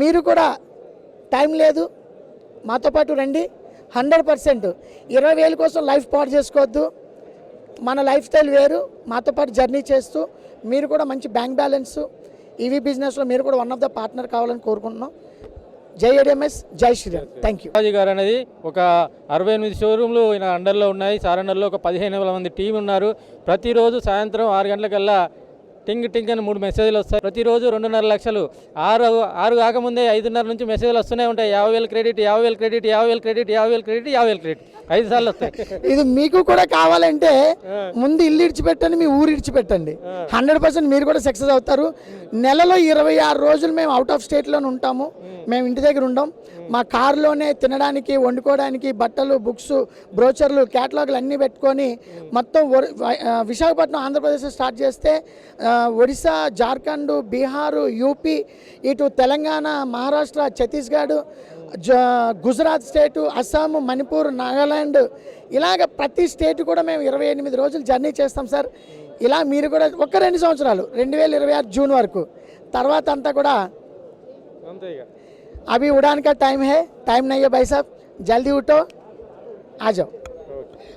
మీరు కూడా టైం లేదు. మాతో పాటు రండి. Hundred percent. ఇరవై వేల కోసం లైఫ్ పాడు చేసుకోవద్దు. మన లైఫ్ స్టైల్ వేరు. మాతో పాటు జర్నీ చేస్తూ మీరు కూడా మంచి బ్యాంక్ బ్యాలెన్స్. ఈవీ బిజినెస్లో మీరు కూడా వన్ ఆఫ్ ద పార్ట్నర్ కావాలని కోరుకుంటున్నాం. జై ఏడిఎంఎస్ జై శ్రీరామ్. థ్యాంక్ యూ శివాజీ గారు అనేది ఒక అరవై ఎనిమిది షోరూమ్లు ఈయన అండర్లో ఉన్నాయి. సార్ అండర్లో ఒక పదిహేను వేల మంది టీం ఉన్నారు ప్రతిరోజు సాయంత్రం ఆరు గంటలకల్లా టింగ్ టింగ్ అని మూడు మెసేజ్లు వస్తాయి. ప్రతిరోజు రెండున్నర లక్షలు. ఆరు ఆరు కాకముందే ఐదున్నర నుంచి మెసేజ్లు వస్తూనే ఉంటాయి. యాభై వేలు క్రెడిట్ యాభై వేలు క్రెడిట్ యాభై వేలు క్రెడిట్ యాభై వేలు క్రెడిట్ యాభై వేలు క్రెడిట్. ఐదు సార్లు వస్తాయి. ఇది మీకు కూడా కావాలంటే ముందు ఇల్లు ఇడిచిపెట్టండి మీ ఊరు ఇడిచిపెట్టండి. హండ్రెడ్ పర్సెంట్ మీరు కూడా సక్సెస్ అవుతారు. నెలలో ఇరవై ఆరు రోజులు మేము అవుట్ ఆఫ్ స్టేట్లోనే ఉంటాము. మేము ఇంటి దగ్గర ఉండం. మా కారులోనే తినడానికి వండుకోవడానికి బట్టలు బుక్స్ బ్రోచర్లు క్యాటలాగులు అన్నీ పెట్టుకొని మొత్తం విశాఖపట్నం ఆంధ్రప్రదేశ్ స్టార్ట్ చేస్తే ఆ, ఒడిశా జార్ఖండ్ బీహారు యూపీ ఇటు తెలంగాణ మహారాష్ట్ర ఛత్తీస్గఢ్ జ గుజరాత్ స్టేటు అస్సాం మణిపూర్ నాగాలాండ్ ఇలాగ ప్రతి స్టేట్ కూడా మేము ఇరవై ఎనిమిది రోజులు జర్నీ చేస్తాం సార్ ఇలా మీరు కూడా ఒక్క రెండు సంవత్సరాలు రెండు వేల ఇరవై ఆరు జూన్ వరకు తర్వాత అంతా కూడా అంతే ఇక अभी उड़ान का टाइम है टाइम नहीं है भाई साहब जल्दी उठो आ जाओ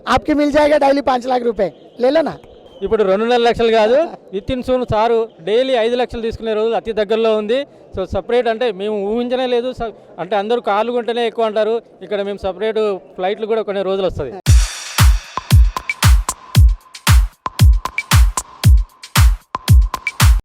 आपकी मिल जाएगा डेली पाँच लाख रुपए ले लो ना ఇప్పుడు రెండున్నర లక్షలు కాదు. Within soon sir daily ఐదు లక్షలు తీసుకునే రోజు అతి దగ్గరలో ఉంది. సో సపరేట్ అంటే మేము ఊహించనే లేదు. స- అంటే అందరూ కార్లు కొంటేనే ఎక్కువ అంటారు. ఇక్కడ మేము సపరేట్ ఫ్లైట్లు కూడా కొన్ని రోజులు వస్తుంది.